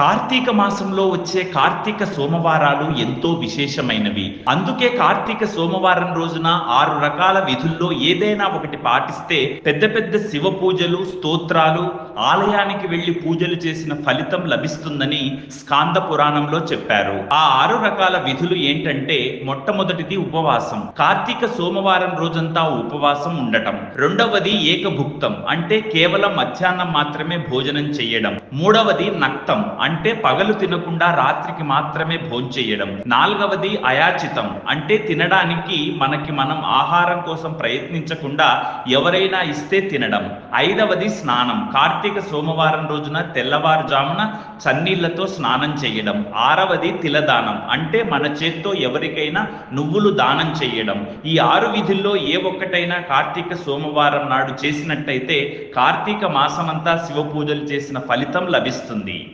కార్తీక మాసంలో వచ్చే కార్తీక సోమవారాలు ఎంతో విశేషమైనవి. అందుకే కార్తీక సోమవారం రోజున ఆరు రకాల విధుల్లో ఏదైనా ఒకటి పాటిస్తే పెద్ద పెద్ద శివ పూజలు స్తోత్రాలు ఆలయానికి వెళ్ళి పూజలు చేసిన ఫలితం లభిస్తుందని స్కాంద పురాణంలో చెప్పారు. ఆ ఆరు రకాల విధులు ఏంటంటే మొట్టమొదటిది ఉపవాసం. కార్తీక సోమవారం రోజంతా ఉపవాసం ఉండటం. రెండవది ఏకభుక్తం అంటే కేవలం మధ్యాహ్నం మాత్రమే భోజనం చేయడం. మూడవది నక్తం అంటే పగలు తినకుండా రాత్రికి మాత్రమే భోంచేయడం. నాలుగవది అయాచితం అంటే తినడానికి మనకి మనం ఆహారం కోసం ప్రయత్నించకుండా ఎవరైనా ఇస్తే తినడం. ఐదవది స్నానం కార్తీక సోమవారం రోజున తెల్లవారుజామున చన్నీళ్ళతో స్నానం చేయడం. ఆరవది తిలదానం. అంటే మన చేత్తో ఎవరికైనా నువ్వులు దానం చేయడం. ఈ ఆరు విధుల్లో ఏ ఒక్కటైనా కార్తీక సోమవారం నాడు చేసినట్టయితే కార్తీక మాసమంతా శివ పూజలు చేసిన ఫలితం లభిస్తుంది.